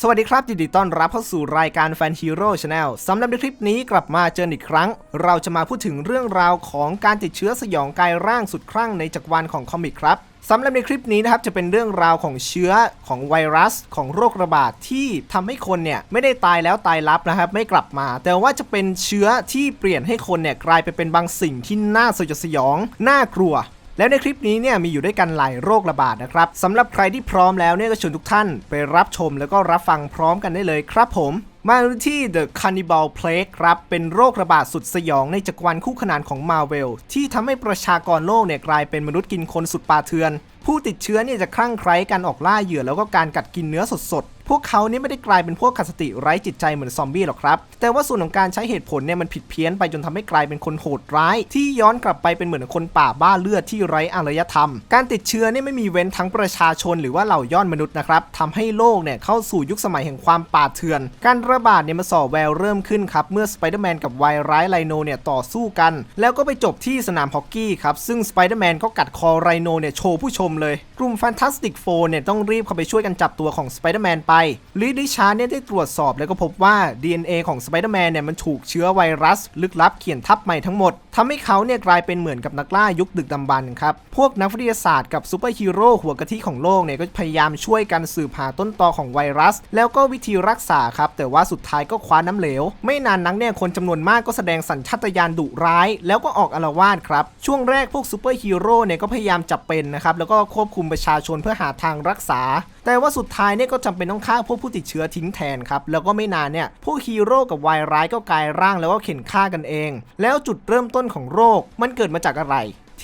สวัสดีครับยินดีต้อนรับเข้าสู่รายการแฟนฮีโร่ชาแนลสำหรับในคลิปนี้กลับมาเจออีกครั้ง เราจะมาพูดถึงเรื่องราวของการติดเชื้อสยองกายร่างสุดคลั่งในจักรวาลของคอมิกครับสำหรับในคลิปนี้นะครับจะเป็นเรื่องราวของเชื้อของไวรัสของโรคระบาดที่ทำให้คนเนี่ยไม่ได้ตายแล้วตายลับนะครับไม่กลับมา แต่ว่าจะเป็นเชื้อที่เปลี่ยนให้คนเนี่ยกลายไปเป็นบางสิ่งที่น่าสยดสยอง น่ากลัว แล้วในคลิปนี้เนี่ยมีอยู่ด้วยกันหลายโรคระบาดนะครับสำหรับใครที่พร้อมแล้วเนี่ยก็ชวนทุกท่านไปรับชมแล้วก็รับฟังพร้อมกันได้เลยครับผม มาที่ The Cannibal Plague ครับ เป็นโรคระบาดสุดสยองในจักรวาลคู่ขนานของ Marvel ที่ทำให้ประชากรโลกเนี่ยกลายเป็นมนุษย์กินคนสุดป่าเถื่อน ผู้ติดเชื้อเนี่ยจะคลั่งไคล้การออกล่าเหยื่อแล้วก็การกัดกินเนื้อสดๆ พวกเขาเนี่ยไม่ได้กลายเป็นพวกขาดสติไร้จิตใจเหมือนซอมบี้หรอกครับ แต่ว่าส่วนของการใช้เหตุผลเนี่ยมันผิดเพี้ยนไปจนทำให้กลายเป็นคนโหดร้าย ที่ย้อนกลับไปเป็นเหมือนคนป่าบ้าเลือดที่ไร้อารยธรรม การติดเชื้อเนี่ยไม่มีเว้นทั้งประชาชนหรือว่าเหล่าย่อนมนุษย์นะครับทำให้โลกเนี่ยเข้าสู่ยุคสมัยแห่งความป่าเถื่อน การระบาดเนี่ยมาส่อแววเริ่มขึ้นครับเมื่อสไปเดอร์แมนกับไวร้ายไรโนเนี่ยต่อสู้กัน แล้วก็ไปจบที่สนามฮอกกี้ครับซึ่งสไปเดอร์แมนก็กัดคอไรโนเนี่ยโชว์ผู้ชมเลยกลุ่มแฟนตาสติกโฟเนี่ยต้องรีบเข้าไปช่วยกันจับตัวของสไปเดอร์แมนไปลิดิชาร์เนี่ยได้ตรวจสอบแล้วก็พบว่า DNA ของสไปเดอร์แมนเนี่ยมันถูกเชื้อไวรัส ลึกลับเขียนทับใหม่ทั้งหมดทำให้เขาเนี่ยกลายเป็นเหมือนกับนักล่ายุคดึกดำบรรพ์ครับ พวกนักวิทยาศาสตร์กับซูเปอร์ฮีโร่หัวกะทิของโลกเนี่ยก็พยายามช่วยกันสืบหาต้นตอของไวรัส แล้วก็วิธีรักษาครับ แต่ว่าสุดท้ายก็คว้าน้ำเหลว ไม่นานนักเนี่ยคนจำนวนมากก็แสดงสัญชาตญาณดุร้าย แล้วก็ออกอาละวาดครับช่วงแรกพวกซูเปอร์ฮีโร่เนี่ยก็พยายามจับเป็นนะครับแล้วก็ควบคุมประชาชนเพื่อหาทางรักษา แต่ว่าสุดท้ายเนี่ยก็จำเป็นต้องฆ่าพวกผู้ติดเชื้อทิ้งแทนครับ แล้วก็ไม่นานเนี่ยพวกฮีโร่กับวายร้ายก็กลายร่างแล้วก็เข็นฆ่ากันเอง แล้วจุดเริ่มต้นของโรคมันเกิดมาจากอะไร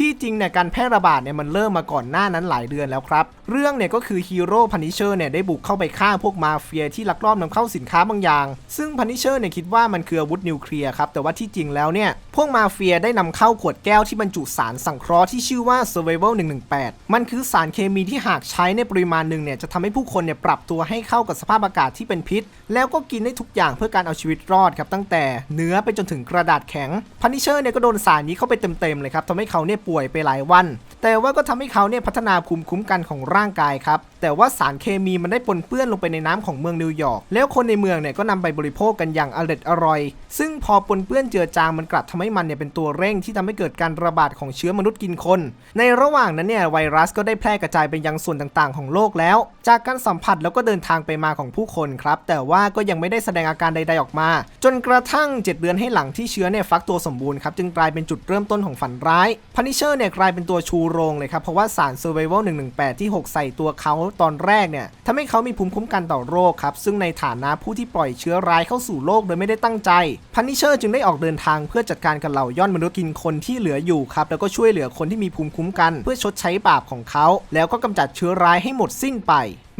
ที่จริงเนี่ยการแพร่ระบาดเนี่ยมันเริ่มมาก่อนหน้านั้นหลายเดือนแล้วครับ เรื่องเนี่ยก็คือฮีโร่พันิเชอร์เนี่ยได้บุกเข้าไปฆ่าพวกมาเฟียที่ลักลอบนำเข้าสินค้าบางอย่าง ซึ่งพันิเชอร์เนี่ยคิดว่ามันคืออาวุธนิวเคลียร์ครับ แต่ว่าที่จริงแล้วเนี่ยพวกมาเฟียได้นำเข้าขวดแก้วที่บรรจุสารสังเคราะห์ที่ชื่อว่า Survival 118 มันคือสารเคมีที่หากใช้ในปริมาณหนึ่งเนี่ยจะทำให้ผู้คนเนี่ยปรับตัวให้เข้ากับสภาพอากาศที่เป็นพิษ แล้วก็กินได้ทุกอย่างเพื่อการเอาชีวิตรอดครับตั้งแต่เนื้อไปจนถึงกระดาษแข็งพันิเชอร์เนี่ยก็โดนสารนี้เข้าไปเต็มๆเลยครับทำให้เขาเนี่ยป่วยไปหลายวัน แต่ว่าก็ทำให้เขาเนี่ยพัฒนาภูมิคุ้มกันของร่างกายครับ แต่ว่าสารเคมีมันได้ปนเปื้อนลงไปในน้ำของเมืองนิวยอร์ก แล้วคนในเมืองเนี่ยก็นำไปบริโภคกันอย่างอร่อยอร่อย ซึ่งพอปนเปื้อนเจือจางมันกลับทำให้มันเนี่ยเป็นตัวเร่งที่ทำให้เกิดการระบาดของเชื้อมนุษย์กินคน ในระหว่างนั้นเนี่ยไวรัสก็ได้แพร่กระจายไปยังส่วนต่างๆ ของโลกแล้ว จากการสัมผัสแล้วก็เดินทางไปมาของผู้คนครับ แต่ว่าก็ยังไม่ได้แสดงอาการใดๆออกมา จนกระทั่ง 7 เดือนให้หลังที่เชื้อเนี่ยฟักตัวสมบูรณ์ครับจึงกลายเป็นจุดเริ่มต้นของฝันร้ายพันิเชอร์เนี่ยกลายเป็นตัวชูโรงเลยครับ เพราะว่าสาร Survival 118 ที่ 6 ใส่ตัวเขาตอนแรกเนี่ยทำให้เขามีภูมิคุ้มกันต่อโรคครับ ซึ่งในฐานะผู้ที่ปล่อยเชื้อร้ายเข้าสู่โลกโดยไม่ได้ตั้งใจพันนิเชอร์จึงได้ออกเดินทางเพื่อจัดการกับเหล่าย่อนมนุษย์กินคนที่เหลืออยู่ครับแล้วก็ช่วยเหลือคนที่มีภูมิคุ้มกัน เพื่อชดใช้บาปของเขา แล้วก็กำจัดเชื้อร้ายให้หมดสิ้นไป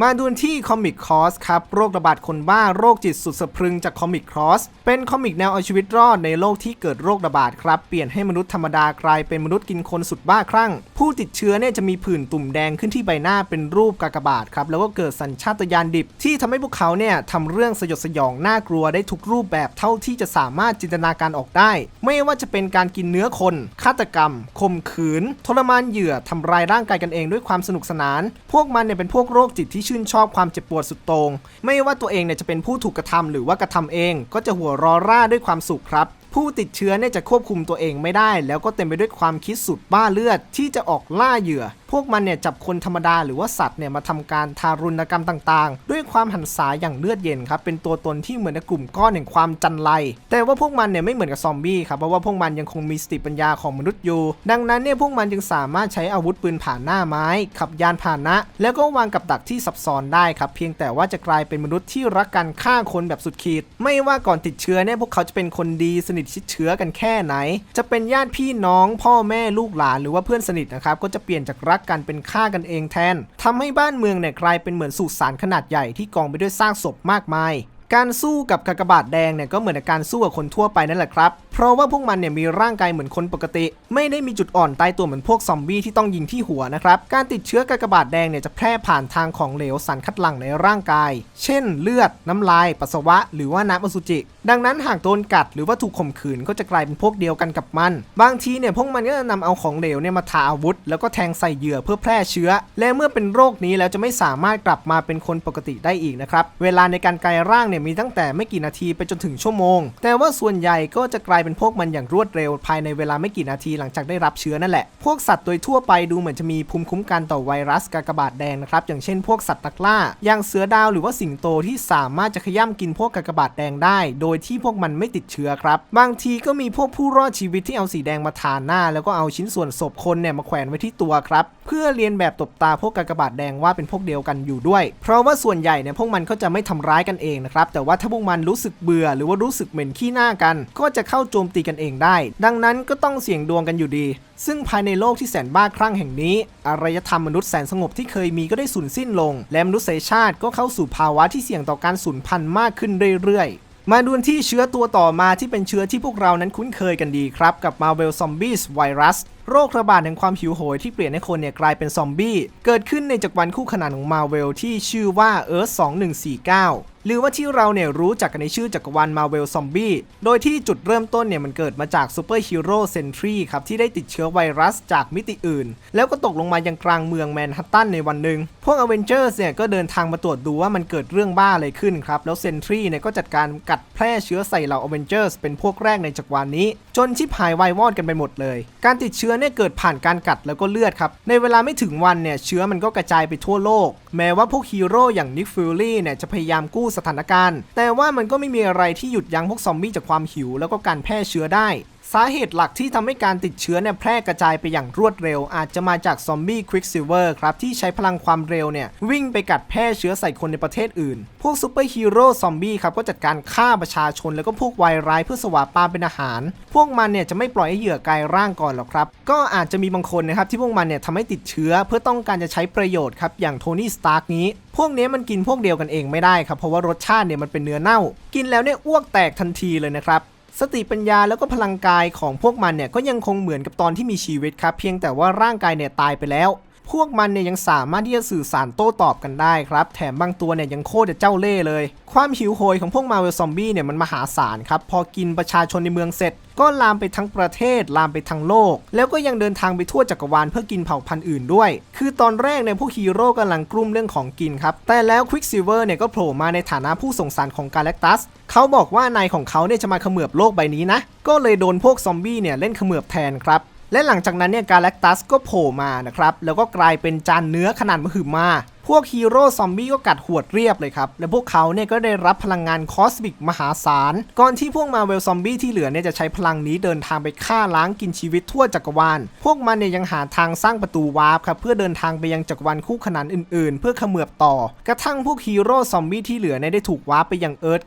มาดูที่คอมิกคอสครับโรคระบาดคนบ้าโรคจิตสุดสะพรึงจากคอมิกคอสเป็นคอมิกแนวเอาชีวิตรอดในโลกที่เกิดโรคระบาดครับ เปลี่ยนให้มนุษย์ธรรมดากลายเป็นมนุษย์กินคนสุดบ้าคลั่ง ผู้ติดเชื้อเนี่ยจะมีผื่นตุ่มแดงขึ้นที่ใบหน้าเป็นรูปกากบาทครับแล้วก็เกิดสัญชาตญาณดิบ ที่ทำให้พวกเขาเนี่ยทำเรื่องสยดสยองน่ากลัวได้ทุกรูปแบบเท่าที่จะสามารถจินตนาการออกได้ ไม่ว่าจะเป็นการกินเนื้อคนฆาตกรรมข่มขืน ทรมานเหยื่อทำร้ายร่างกายกันเองด้วยความสนุกสนาน พวกมันเนี่ยเป็นพวกโรคจิตที่ชื่นชอบความเจ็บปวดสุดโตง่งไม่ว่าตัวเองเนี่ยจะเป็นผู้ถูกกระทำหรือว่ากระทำเอง ก็จะหัวรอร่าด้วยความสุขครับ ผู้ติดเชื้อเนี่ยจะควบคุมตัวเองไม่ได้ แล้วก็เต็มไปด้วยความคิดสุดบ้าเลือดที่จะออกล่าเหยื่อ พวกมันเนี่ยจับคนธรรมดาหรือว่าสัตว์เนี่ยมาทำการทารุณกรรมต่างๆ ด้วยความหันษาอย่างเลือดเย็นครับเป็นตัวตนที่เหมือนกลุ่มก้อนแห่งความจันไร แต่ว่าพวกมันเนี่ยไม่เหมือนกับซอมบี้ครับเพราะว่าพวกมันยังคงมีสติปัญญาของมนุษย์อยู่ ดังนั้นเนี่ยพวกมันจึงสามารถใช้อาวุธปืนผ่านหน้าไม้ ขับยานพาหนะ แล้วก็วางกับดักที่ซับซ้อนได้ครับเพียงแต่ว่าจะกลายเป็นมนุษย์ที่รักกันฆ่าคนแบบสุดขีด ไม่ว่าก่อนติดเชื้อเนี่ยพวกเขาจะเป็นคนดีสนิทชิดเชื้อกันแค่ไหน จะเป็นญาติพี่น้อง พ่อแม่ลูกหลานหรือว่าเพื่อนสนิทนะครับก็จะเปลี่ยนจากรักกันเป็นฆ่ากันเองแทนทำให้บ้านเมืองเนี่ยกลายเป็นเหมือนสุสานขนาดใหญ่ที่กองไปด้วยซากศพมากมาย การสู้กับกากบาทแดงเนี่ยก็เหมือนกับการสู้กับคนทั่วไปนั่นแหละครับ ราะว่าพวกมันเนี่ยมีร่างกายเหมือนคนปกติ ไม่ได้มีจุดอ่อนตายตัวเหมือนพวกซอมบี้ที่ต้องยิงที่หัวนะครับ การติดเชื้อกากบาทแดงเนี่ยจะแพร่ผ่านทางของเหลวสารคัดหลั่งในร่างกาย เช่น เลือด น้ำลาย ปัสสาวะ หรือว่าน้ำอสุจิ ดังนั้นหากโดนกัดหรือว่าถูกข่มขืนก็จะกลายเป็นพวกเดียวกันกับมัน บางทีเนี่ยพวกมันก็จะนำเอาของเหลวเนี่ยมาทาอาวุธ แล้วก็แทงใส่เหยื่อเพื่อแพร่เชื้อ และเมื่อเป็นโรคนี้แล้วจะไม่สามารถกลับมาเป็นคนปกติได้อีกนะครับ เวลาในการกลายร่างเนี่ยมีตั้งแต่ไม่กี่นาทีไปจนถึงชั่วโมง แต่ว่าส่วนใหญ่ก็จะกลายเป็นพวกมันอย่างรวดเร็วภายในเวลาไม่กี่นาทีหลังจากได้รับเชื้อนั่นแหละ พวกสัตว์โดยทั่วไปดูเหมือนจะมีภูมิคุ้มกันต่อไวรัสกากบาทแดงนะครับอย่างเช่นพวกสัตว์นักล่า อย่างเสือดาวหรือว่าสิงโตที่สามารถจะขย้ำกินพวกกากบาทแดงได้ โดยที่พวกมันไม่ติดเชื้อครับ บางทีก็มีพวกผู้รอดชีวิตที่เอาสีแดงมาทาหน้า แล้วก็เอาชิ้นส่วนศพคนเนี่ยมาแขวนไว้ที่ตัวครับ เพื่อเรียนแบบตบตาพวกกากบาทแดงว่าเป็นพวกเดียวกันอยู่ด้วย เพราะว่าส่วนใหญ่เนี่ยพวกมันก็จะไม่ทำร้ายกันเองนะครับแต่ว่าถ้าพวกมันรู้สึกเบื่อ หรือว่ารู้สึกเหม็นขี้หน้ากัน ก็จะเข้าโจมตีกันเองได้ ดังนั้นก็ต้องเสี่ยงดวงกันอยู่ดี ซึ่งภายในโลกที่แสนบ้าคลั่งแห่งนี้ อารยธรรมมนุษย์แสนสงบที่เคยมีก็ได้สูญสิ้นลง และมนุษยชาติก็เข้าสู่ภาวะที่เสี่ยงต่อการสูญพันธุ์มากขึ้นเรื่อยๆมาดูที่เชื้อตัวต่อมาที่เป็นเชื้อที่พวกเรานั้นคุ้นเคยกันดีครับ กับ Marvel Zombies Virus โรคระบาดแห่งความหิวโหยที่เปลี่ยนให้คนเนี่ยกลายเป็นซอมบี้ เกิดขึ้นในจักรวาลคู่ขนานของ Marvel ที่ชื่อว่า Earth 2149 หรือว่าที่เราเนี่ยรู้จักกันในชื่อจักรวาล Marvel Zombie โดยที่จุดเริ่มต้นเนี่ยมันเกิดมาจากซูเปอร์ฮีโร่เซนทรีครับ ที่ได้ติดเชื้อไวรัสจากมิติอื่น แล้วก็ตกลงมายังกลางเมืองแมนฮัตตันในวันหนึ่ง พวกอเวนเจอร์สเนี่ยก็เดินทางมาตรวจดูว่ามันเกิดเรื่องบ้าอะไรขึ้นครับ แล้วเซนทรีเนี่ยก็จัดการกัดแพร่เชื้อใส่เหล่าอเวนเจอร์สเป็นพวกแรกในจักรวาลนี้ จนชิบหายวายวอดกันไปหมดเลย การติดเชื้อเนี่ยเกิดผ่านการกัดแล้วก็เลือดครับ ในเวลาไม่ถึงวันเนี่ยเชื้อมันก็กระจายไปทั่วโลก แม้ว่าพวกฮีโร่อย่างนิกฟิลลี่เนี่ยจะพยายามกู้สถานการณ์ แต่ว่ามันก็ไม่มีอะไรที่หยุดยั้งพวกซอมบี้จากความหิวแล้วก็การแพร่เชื้อได้ สาเหตุหลักที่ทำให้การติดเชื้อเนี่ยแพร่กระจายไปอย่างรวดเร็ว อาจจะมาจากซอมบี้ควิกซิลเวอร์ครับ ที่ใช้พลังความเร็วเนี่ย วิ่งไปกัดแพร่เชื้อใส่คนในประเทศอื่น พวกซูเปอร์ฮีโร่ซอมบี้ครับ ก็จัดการฆ่าประชาชนแล้วก็พวกวายร้ายเพื่อสวาปามเป็นอาหาร พวกมันเนี่ยจะไม่ปล่อยให้เหยื่อกลายร่างก่อนหรอกครับ ก็อาจจะมีบางคนนะครับที่พวกมันเนี่ยทำให้ติดเชื้อ เพื่อต้องการจะใช้ประโยชน์ครับอย่างโทนี่สตาร์กนี้พวกนี้มันกินพวกเดียวกันเองไม่ได้ครับเพราะว่ารสชาติเนี่ยมันเป็นเนื้อเน่า กินแล้วเนี่ยอ้วกแตกทันทีเลยนะครับ สติปัญญาแล้วก็พลังกายของพวกมันเนี่ยก็ยังคงเหมือนกับตอนที่มีชีวิตครับ เพียงแต่ว่าร่างกายเนี่ยตายไปแล้ว พวกมันเนี่ยยังสามารถที่จะสื่อสารโต้ตอบกันได้ครับ แถมบางตัวเนี่ยยังโคตรจะเจ้าเล่ห์เลย ความหิวโหยของพวกมาเวลซอมบี้เนี่ยมันมหาศาลครับ พอกินประชาชนในเมืองเสร็จ ก็ลามไปทั้งประเทศ ลามไปทั้งโลก แล้วก็ยังเดินทางไปทั่วจักรวาลเพื่อกินเผ่าพันธุ์อื่นด้วย คือตอนแรกเนี่ยพวกฮีโร่กำลังกลุ้มเรื่องของกินครับ แต่แล้วควิกซิเวอร์เนี่ยก็โผล่มาในฐานะผู้ส่งสารของกาแล็กตัสเขาบอกว่านายของเขาเนี่ยจะมาเขมือบโลกใบนี้นะ ก็เลยโดนพวกซอมบี้เนี่ยเล่นเขมือบแทนครับ และหลังจากนั้นเนี่ยกาแล็กตัสก็โผล่มานะครับแล้วก็กลายเป็นจานเนื้อขนาดมหึมา วกฮีโร่ซอมบี้ก็กัดหวดเรียบเลยครับ และพวกเขาเนี่ยก็ได้รับพลังงานคอสมิกมหาศาล ก่อนที่พวกมาเวลซอมบี้ที่เหลือเนี่ยจะใช้พลังนี้เดินทางไปฆ่าล้างกินชีวิตทั่วจักรวาล พวกมันเนี่ยยังหาทางสร้างประตูวาร์ปครับเพื่อเดินทางไปยังจักรวาลคู่ขนานอื่นๆ เพื่อเขมือบต่อ กระทั่งพวกฮีโร่ซอมบี้ที่เหลือเนี่ยได้ถูกวาร์ปไปยังเอิร์ธ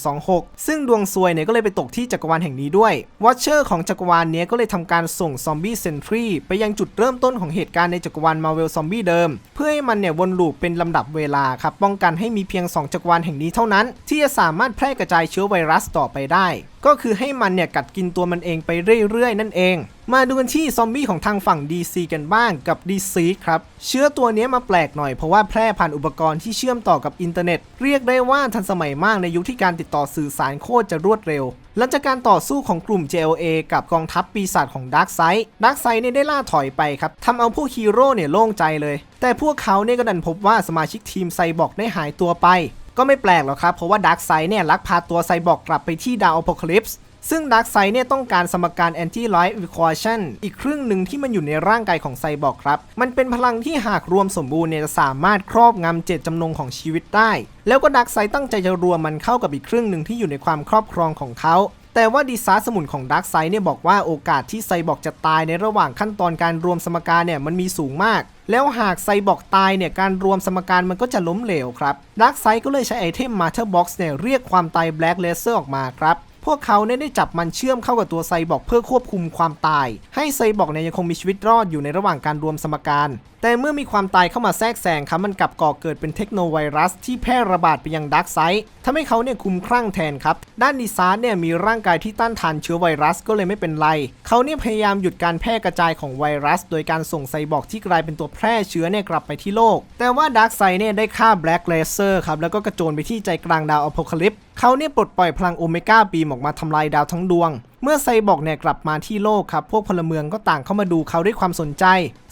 91126 ซึ่งดวงซวยเนี่ยก็เลยไปตกที่จักรวาลแห่งนี้ด้วยวอชเชอร์ของจักรวาลเนี้ยก็เลยทำการส่งซอมบี้เซนทรีไปยังจุดเริ่มต้นของเหตุการณ์ในจักรวาลมาเวลซอมบี้เดิม เพื่อให้มันเนี่ยวนลูปเป็นลำดับเวลาครับป้องกันให้มีเพียง 2 จักรวาลแห่งนี้เท่านั้น ที่จะสามารถแพร่กระจายเชื้อไวรัสต่อไปได้ ก็คือให้มันเนี่ยกัดกินตัวมันเองไปเรื่อยๆ นั่นเอง มาดูกันที่ซอมบี้ของทางฝั่ง DC กันบ้างกับ DC ครับ เชื้อตัวนี้มาแปลกหน่อยเพราะว่าแพร่ผ่านอุปกรณ์ที่เชื่อมต่อกับอินเทอร์เน็ต เรียกได้ว่าทันสมัยมากในยุคที่การติดต่อสื่อสารโคตรจะรวดเร็ว หลังจากการต่อสู้ของกลุ่ม JLA กับกองทัพปีศาจของ Darkseid Darkseid เนี่ยได้ล่าถอยไปครับทำเอาพวกฮีโร่เนี่ยโล่งใจเลย แต่พวกเขาเนี่ยก็ดันพบว่าสมาชิกทีมไซบอร์กได้หายตัวไป ก็ไม่แปลกหรอกครับ เพราะว่าดาร์กไซเนี่ยลักพาตัวไซบอร์กกลับไปที่ดาวอพอลิปส์ซึ่งดาร์กไซเนี่ยต้องการสมการแอนตี้ไลท์อีควอชันอีกครึ่งหนึ่งที่มันอยู่ในร่างกายของไซบอร์กครับ มันเป็นพลังที่หากรวมสมบูรณ์เนี่ยจะสามารถครอบงำเจตจำนงของชีวิตได้ แล้วก็ดาร์กไซตั้งใจจะรวมมันเข้ากับอีกครึ่งหนึ่งที่อยู่ในความครอบครองของเขา แต่ว่าดีซาสมุนของดาร์กไซด์เนี่ยบอกว่าโอกาสที่ไซบอร์กจะตายในระหว่างขั้นตอนการรวมสมการเนี่ยมันมีสูงมาก แล้วหากไซบอร์กตายเนี่ยการรวมสมการมันก็จะล้มเหลวครับดาร์กไซด์ก็เลยใช้ไอเทมมาเธอร์บ็อกซ์เนี่ยเรียกความตายแบล็กเลเซอร์ออกมาครับพวกเขาเนี่ยได้จับมันเชื่อมเข้ากับตัวไซบอร์กเพื่อควบคุมความตาย ให้ไซบอร์กเนี่ยยังคงมีชีวิตรอดอยู่ในระหว่างการรวมสมการ แต่เมื่อมีความตายเข้ามาแทรกแซงครับมันกลับก่อเกิดเป็นเทคโนไวรัสที่แพร่ระบาดไปยังดาร์กไซ ทำให้เขาเนี่ยคุมคลั่งแทนครับ ด้านดีซาร์เนี่ยมีร่างกายที่ต้านทานเชื้อไวรัสก็เลยไม่เป็นไร เขาเนี่ยพยายามหยุดการแพร่กระจายของไวรัส โดยการส่งไซบอร์กที่กลายเป็นตัวแพร่เชื้อเนี่ยกลับไปที่โลก แต่ว่าดาร์กไซเนี่ยได้ฆ่าแบล็กเลเซอร์ครับแล้วก็กระโจนไปที่ใจกลางดาวอพอลคลิปเขาเนี่ยปลดปล่อยพลังโอเมก้าบีมออกมาทำลายดาวทั้งดวง เมื่อไซบอร์กเนี่ยกลับมาที่โลกครับ พวกพลเมืองก็ต่างเข้ามาดูเขาด้วยความสนใจ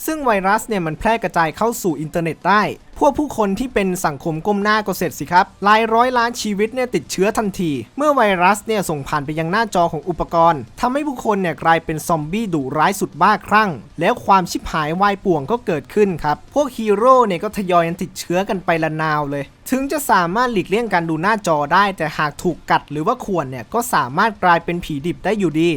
ซึ่งไวรัสเนี่ยมันแพร่กระจายเข้าสู่อินเทอร์เน็ตได้ พวกผู้คนที่เป็นสังคมก้มหน้าก็เสร็จสิครับหลายร้อยล้านชีวิตเนี่ยติดเชื้อทันที เมื่อไวรัสเนี่ยส่งผ่านไปยังหน้าจอของอุปกรณ์ทำให้ผู้คนเนี่ยกลายเป็นซอมบี้ดุร้ายสุดบ้าคลั่ง แล้วความชิบหายวายป่วงก็เกิดขึ้นครับ พวกฮีโร่เนี่ยก็ทยอยันติดเชื้อกันไปละนาวเลยถึงจะสามารถหลีกเลี่ยงการดูหน้าจอได้ แต่หากถูกกัดหรือว่าข่วนเนี่ยก็สามารถกลายเป็นผีดิบได้อยู่ดี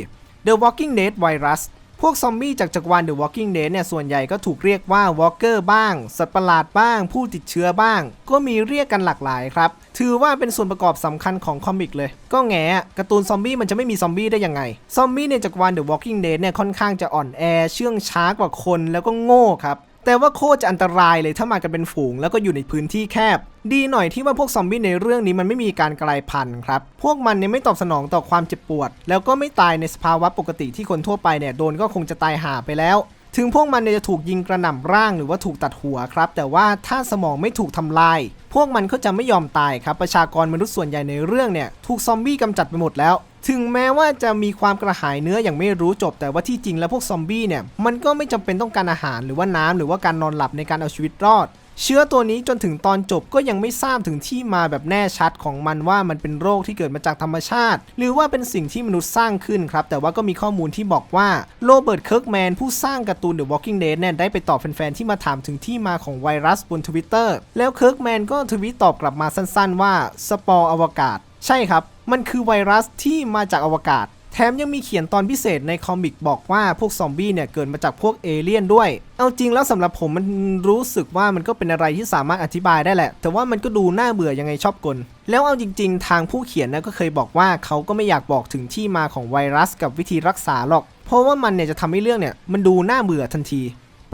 The Walking Dead Virus พวกซอมบี้จากจักรวาล The Walking Dead เนี่ยส่วนใหญ่ก็ถูกเรียกว่า Walker บ้าง สัตว์ประหลาดบ้าง ผู้ติดเชื้อบ้าง ก็มีเรียกกันหลากหลายครับ ถือว่าเป็นส่วนประกอบสำคัญของคอมิกเลย ก็แง่การ์ตูนซอมบี้มันจะไม่มีซอมบี้ได้ยังไง ซอมบี้ในจักรวาล The Walking Dead เนี่ยค่อนข้างจะอ่อนแอ เชื่องช้ากว่าคนแล้วก็โง่ครับ แต่ว่าโคตรจะอันตรายเลยถ้ามากันเป็นฝูง แล้วก็อยู่ในพื้นที่แคบ ดีหน่อยที่ว่าพวกซอมบี้ในเรื่องนี้มันไม่มีการกลายพันธุ์ครับ พวกมันเนี่ยไม่ตอบสนองต่อความเจ็บปวด แล้วก็ไม่ตายในสภาวะปกติที่คนทั่วไปเนี่ยโดนก็คงจะตายห่าไปแล้ว ถึงพวกมันเนี่ยจะถูกยิงกระหน่ำร่างหรือว่าถูกตัดหัวครับ แต่ว่าถ้าสมองไม่ถูกทำลาย พวกมันก็จะไม่ยอมตายครับ ประชากรมนุษย์ส่วนใหญ่ในเรื่องเนี่ยถูกซอมบี้กำจัดไปหมดแล้ว ถึงแม้ว่าจะมีความกระหายเนื้ออย่างไม่รู้จบ แต่ว่าที่จริงแล้วพวกซอมบี้เนี่ยมันก็ไม่จำเป็นต้องการอาหารหรือว่าน้ำหรือว่าการนอนหลับในการเอาชีวิตรอด เชื้อตัวนี้จนถึงตอนจบก็ยังไม่ทราบถึงที่มาแบบแน่ชัดของมันว่ามันเป็นโรคที่เกิดมาจากธรรมชาติ หรือว่าเป็นสิ่งที่มนุษย์สร้างขึ้นครับ แต่ว่าก็มีข้อมูลที่บอกว่าโรเบิร์ตเคิร์กแมนผู้สร้างการ์ตูน The Walking Dead เนี่ยได้ไปตอบแฟนๆที่มาถามถึงที่มาของไวรัสบนทวิตเตอร์แล้วเคิร์กแมนก็ทวีตตอบกลับมาสั้นๆ ว่าสปอร์อวกาศ ใช่ครับ มันคือไวรัสที่มาจากอวกาศ แถมยังมีเขียนตอนพิเศษในคอมิกบอกว่าพวกซอมบี้เนี่ยเกิดมาจากพวกเอเลี่ยนด้วย เอาจริงแล้วสำหรับผมมันรู้สึกว่ามันก็เป็นอะไรที่สามารถอธิบายได้แหละ แต่ว่ามันก็ดูน่าเบื่อยังไงชอบกล แล้วเอาจริง ๆ ทางผู้เขียนนะก็เคยบอกว่าเขาก็ไม่อยากบอกถึงที่มาของไวรัสกับวิธีรักษาหรอก เพราะว่ามันเนี่ยจะทำให้เรื่องเนี่ยมันดูน่าเบื่อทันที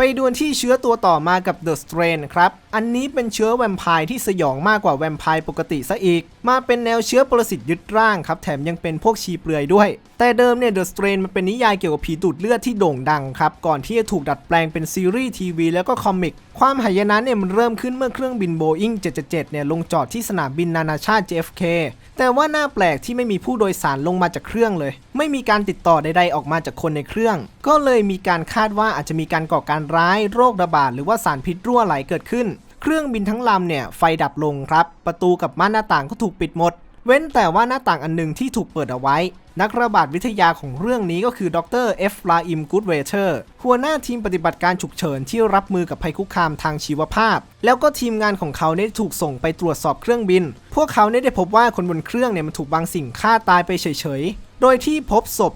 ไปดูที่เชื้อตัวต่อมากับ The Strain ครับ อันนี้เป็นเชื้อแวมไพร์ที่สยองมากกว่าแวมไพร์ปกติซะอีก มาเป็นแนวเชื้อปรสิตยึดร่างครับ แถมยังเป็นพวกชีเปลือยด้วย แต่เดิมเนี่ย The Strain มันเป็นนิยายเกี่ยวกับผีดูดเลือดที่โด่งดังครับ ก่อนที่จะถูกดัดแปลงเป็นซีรีส์ทีวีแล้วก็คอมิก ความหายนะเนี่ยมันเริ่มขึ้นเมื่อเครื่องบิน Boeing 777 เนี่ยลงจอดที่สนามบินนานาชาติ JFK แต่ว่าน้าแปลกที่ไม่มีผู้โดยสารลงมาจากเครื่องเลย ไม่มีการติดต่อใดๆออกมาจากคนในเครื่อง ก็เลยมีการคาดว่าอาจจะมีการก่อการร้าย โรคระบาดหรือว่าสารพิษรั่วไหลเกิดขึ้น เครื่องบินทั้งลำเนี่ยไฟดับลงครับ ประตูกับม่านหน้าต่างก็ถูกปิดหมด เว้นแต่ว่าหน้าต่างอันหนึงที่ถูกเปิดเอาไว้ นักระบาดวิทยาของเรื่องนี้ก็คือดรเอฟลาอิมกูดเวเทอร์หัวหน้าทีมปฏิบัติการฉุกเฉินที่รับมือกับภัยคุกคามทางชีวภาพ แล้วก็ทีมงานของเขาเนี่ยถูกส่งไปตรวจสอบเครื่องบิน พวกเขาเนี่ยได้พบว่าคนบนเครื่องเนี่ยมันถูกบางสิ่งฆ่าตายไปเฉยๆโดยที่พบศพ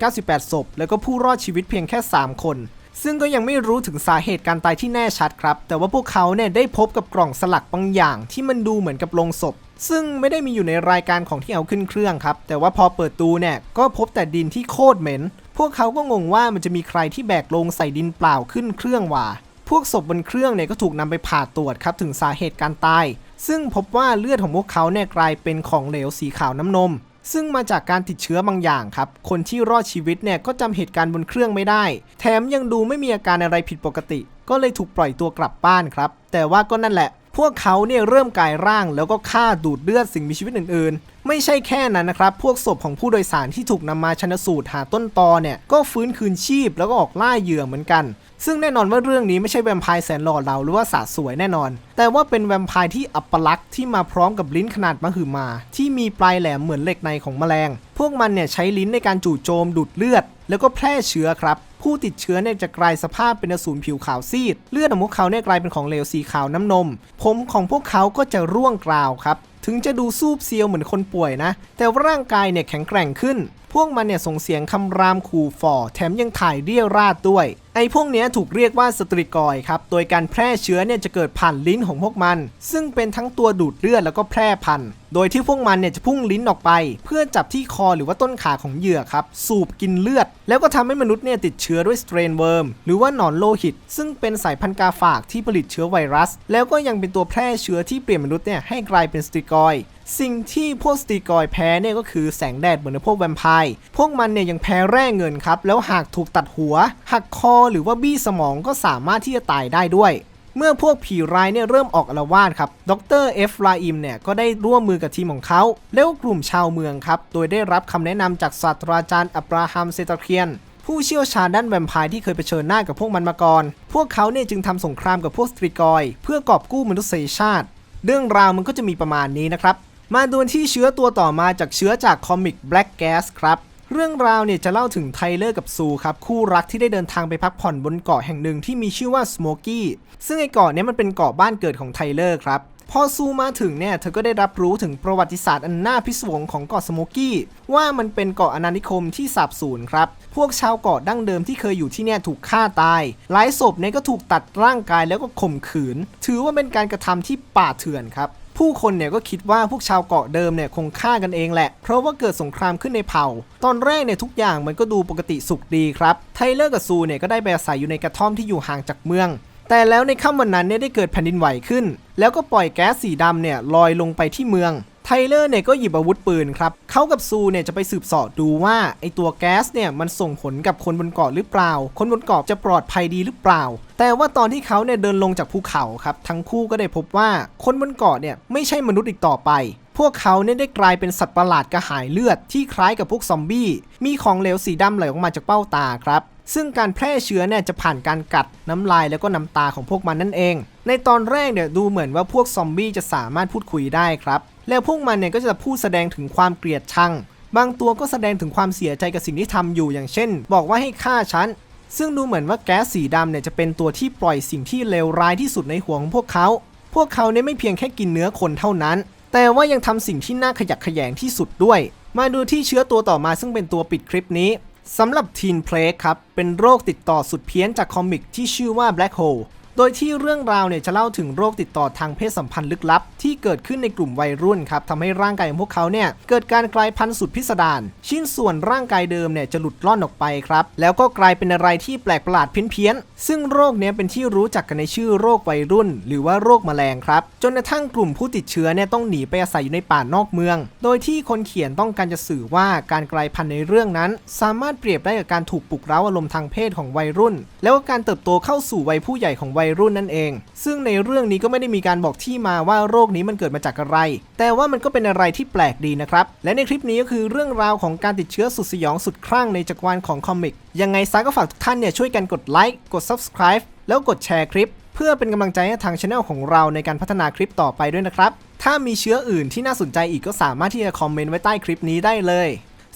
198 ศพ แล้วก็ผู้รอดชีวิตเพียงแค่ 3 คน ซึ่งก็ยังไม่รู้ถึงสาเหตุการตายที่แน่ชัดครับ แต่ว่าพวกเขาเนี่ยได้พบกับกล่องสลักบางอย่างที่มันดูเหมือนกับโลงศพ ซึ่งไม่ได้มีอยู่ในรายการของที่เอาขึ้นเครื่องครับ แต่ว่าพอเปิดตู้เนี่ยก็พบแต่ดินที่โคตรเหม็น พวกเขาก็งงว่ามันจะมีใครที่แบกโลงใส่ดินเปล่าขึ้นเครื่องว่าพวกศพบนเครื่องเนี่ยก็ถูกนำไปผ่าตรวจครับถึงสาเหตุการตาย ซึ่งพบว่าเลือดของพวกเขาเนี่ยกลายเป็นของเหลวสีขาวน้ำนม ซึ่งมาจากการติดเชื้อบางอย่างครับ คนที่รอดชีวิตเนี่ยก็จำเหตุการณ์บนเครื่องไม่ได้ แถมยังดูไม่มีอาการอะไรผิดปกติ ก็เลยถูกปล่อยตัวกลับบ้านครับ แต่ว่าก็นั่นแหละ พวกเขาเนี่ยเริ่มกายร่างแล้วก็ฆ่าดูดเลือดสิ่งมีชีวิตอื่นๆ ไม่ใช่แค่นั้นนะครับ พวกศพของผู้โดยสารที่ถูกนำมาชันสูตรหาต้นตอเนี่ยก็ฟื้นคืนชีพแล้วก็ออกล่าเหยื่อเหมือนกัน ซึ่งแน่นอนว่าเรื่องนี้ไม่ใช่แวมไพร์แสนหล่อเหลาหรือว่าสาสวยแน่นอน แต่ว่าเป็นแวมไพร์ที่อัปลักษณ์ที่มาพร้อมกับลิ้นขนาดมหึมา ที่มีปลายแหลมเหมือนเหล็กในของแมลง พวกมันเนี่ยใช้ลิ้นในการจู่โจมดูดเลือด แล้วก็แพร่เชื้อครับ ผู้ติดเชื้อเนี่ยจะกลายสภาพเป็นอสูรผิวขาวซีด เลือดของพวกเขาเนี่ยกลายเป็นของเหลวสีขาวน้ำนม ผมของพวกเขาก็จะร่วงกราวครับ ถึงจะดูซูบเซียวเหมือนคนป่วยนะ แต่ว่าร่างกายเนี่ยแข็งแกร่งขึ้นพวกมันเนี่ยส่งเสียงคำรามขู่ฝ่อ แถมยังถ่ายเรี่ยวราดด้วย ไอ้พวกเนี้ยถูกเรียกว่าสตรีกอยครับ โดยการแพร่เชื้อเนี่ยจะเกิดผ่านลิ้นของพวกมัน ซึ่งเป็นทั้งตัวดูดเลือดแล้วก็แพร่พันธุ์ โดยที่พวกมันเนี่ยจะพุ่งลิ้นออกไป เพื่อจับที่คอหรือว่าต้นขาของเหยื่อครับ สูบกินเลือด แล้วก็ทำให้มนุษย์เนี่ยติดเชื้อด้วยสเตรนเวิร์มหรือว่าหนอนโลหิต ซึ่งเป็นสายพันธุ์กาฝากที่ผลิตเชื้อไวรัส แล้วก็ยังเป็นตัวแพร่เชื้อที่เปลี่ยนมนุษย์เนี่ยให้กลายเป็นสตรีกอย สิ่งที่พวกสตรีกอยแพ้เนี่ยก็คือแสงแดดเหมือนในพวกแวมไพร์ พวกมันเนี่ยยังแพ้แร่เงินครับ แล้วหากถูกตัดหัว หักคอหรือว่าบี้สมองก็สามารถที่จะตายได้ด้วยเมื่อพวกผีร้ายเนี่ยเริ่มออกอาละวาดครับ ดรเอฟราอิมเนี่ยก็ได้ร่วมมือกับทีมของเขาแล้วกลุ่มชาวเมืองครับ โดยได้รับคำแนะนำจากศาสตราจารย์อับราฮัมเซตเคียน ผู้เชี่ยวชาญด้านแวมไพร์ที่เคยเผชิญหน้ากับพวกมันมาก่อน พวกเขาเนี่ยจึงทำสงครามกับพวกสตรีกอย เพื่อกอบกู้มนุษยชาติ เรื่องราวมันก็จะมีประมาณนี้นะครับ มาดูที่เชื้อตัวต่อมาจากเชื้อจากคอมิก Black Gas ครับเรื่องราวเนี่ยจะเล่าถึงไทเลอร์กับซูครับ คู่รักที่ได้เดินทางไปพักผ่อนบนเกาะแห่งหนึ่งที่มีชื่อว่าสโมกี้ซึ่งไอเกาะเนี้มันเป็นเกาะบ้านเกิดของไทเลอร์ครับพอซูมาถึงเนี่ยเธอก็ได้รับรู้ถึงประวัติศาสตร์อันน่าพิศวงของเกาะสโมกี้ว่ามันเป็นเกาะอาณานิคมที่สาบสูญครับ พวกชาวเกาะดั้งเดิมที่เคยอยู่ที่เนี่ยถูกฆ่าตาย หลายศพเนี่ยก็ถูกตัดร่างกายแล้วก็ข่มขืน ถือว่าเป็นการกระทำที่ป่าเถื่อนครับ ผู้คนเนี่ยก็คิดว่าพวกชาวเกาะเดิมเนี่ยคงฆ่ากันเองแหละ เพราะว่าเกิดสงครามขึ้นในเผ่า ตอนแรกเนี่ยทุกอย่างมันก็ดูปกติสุขดีครับ ไทเลอร์กับซูเนี่ยก็ได้ไปอาศัยอยู่ในกระท่อมที่อยู่ห่างจากเมือง แต่แล้วในค่ำวันนั้นเนี่ยได้เกิดแผ่นดินไหวขึ้น แล้วก็ปล่อยแก๊สสีดำเนี่ยลอยลงไปที่เมือง ไทเลอร์เนี่ยก็หยิบอาวุธปืนครับเขากับซูเนี่ยจะไปสืบสอบดูว่าไอตัวแก๊สเนี่ยมันส่งผลกับคนบนเกาะหรือเปล่า คนบนเกาะจะปลอดภัยดีหรือเปล่า แต่ว่าตอนที่เขาเนี่ยเดินลงจากภูเขาครับทั้งคู่ก็ได้พบว่าคนบนเกาะเนี่ยไม่ใช่มนุษย์อีกต่อไปพวกเขาเนี่ยได้กลายเป็นสัตว์ประหลาดกระหายเลือดที่คล้ายกับพวกซอมบี้ มีของเหลวสีดำไหลออกมาจากเบ้าตาครับ ซึ่งการแพร่เชื้อเนี่ยจะผ่านการกัดน้ำลายแล้วก็น้ำตาของพวกมันนั่นเอง ในตอนแรกเนี่ยดูเหมือนว่าพวกซอมบี้จะสามารถพูดคุยได้ครับ แล้วพวกมันเนี่ยก็จะพูดแสดงถึงความเกลียดชัง บางตัวก็แสดงถึงความเสียใจกับสิ่งที่ทำอยู่อย่างเช่น บอกว่าให้ฆ่าฉัน ซึ่งดูเหมือนว่าแก๊สสีดำเนี่ยจะเป็นตัวที่ปล่อยสิ่งที่เลวร้ายที่สุดในหัวของพวกเขา พวกเขาเนี่ยไม่เพียงแค่กินเนื้อคนเท่านั้น แต่ว่ายังทำสิ่งที่น่าขยักขยงที่สุดด้วย มาดูที่เชื้อตัวต่อมาซึ่งเป็นตัวปิดคลิปนี้สำหรับทีนเพลกครับ เป็นโรคติดต่อสุดเพี้ยนจากคอมิกที่ชื่อว่า Black Hole โดยที่เรื่องราวเนี่ยจะเล่าถึงโรคติดต่อทางเพศสัมพันธ์ลึกลับ ที่เกิดขึ้นในกลุ่มวัยรุ่นครับทำให้ร่างกายของพวกเขาเนี่ยเกิดการกลายพันธุ์สุดพิสดารชิ้นส่วนร่างกายเดิมเนี่ยจะหลุดล่อนออกไปครับแล้วก็กลายเป็นอะไรที่แปลกประหลาดเพี้ยนๆซึ่งโรคเนี้ยเป็นที่รู้จักกันในชื่อโรควัยรุ่น หรือว่าโรคแมลงครับจนกระทั่งกลุ่มผู้ติดเชื้อเนี่ยต้องหนีไปอาศัยอยู่ในป่านอกเมือง โดยที่คนเขียนต้องการจะสื่อว่าการกลายพันธุ์ในเรื่องนั้น สามารถเปรียบได้กับการถูกปลุกเร้าอารมณ์ทางเพศของวัยรุ่น แล้วก็การเติบโตเข้าสู่วัยผู้ใหญ่ของวัยรุ่นนั่นเอง ซึ่งในเรื่องนี้ก็ไม่ได้มีการบอกที่มาว่าโรคนี้มันเกิดมาจากอะไร แต่ว่ามันก็เป็นอะไรที่แปลกดีนะครับ และในคลิปนี้ก็คือเรื่องราวของการติดเชื้อสุดสยองสุดคลั่งในจักรวาลของคอมิก ยังไงซะก็ฝากทุกท่านเนี่ยช่วยกันกดไลค์ กด subscribe แล้วกดแชร์คลิป เพื่อเป็นกำลังใจให้ทางช anel ของเราในการพัฒนาคลิปต่อไปด้วยนะครับ ถ้ามีเชื้ออื่นที่น่าสนใจอีกก็สามารถที่จะคอมเมนต์ไว้ใต้คลิปนี้ได้เลย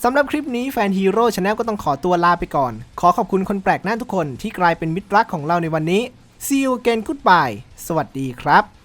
สำหรับคลิปนี้แฟนฮีโร่ชาแนลก็ต้องขอตัวลาไปก่อน ขอขอบคุณคนแปลกหน้าทุกคนที่กลายเป็นมิตรรักของเราในวันนี้ See you again goodbye สวัสดีครับ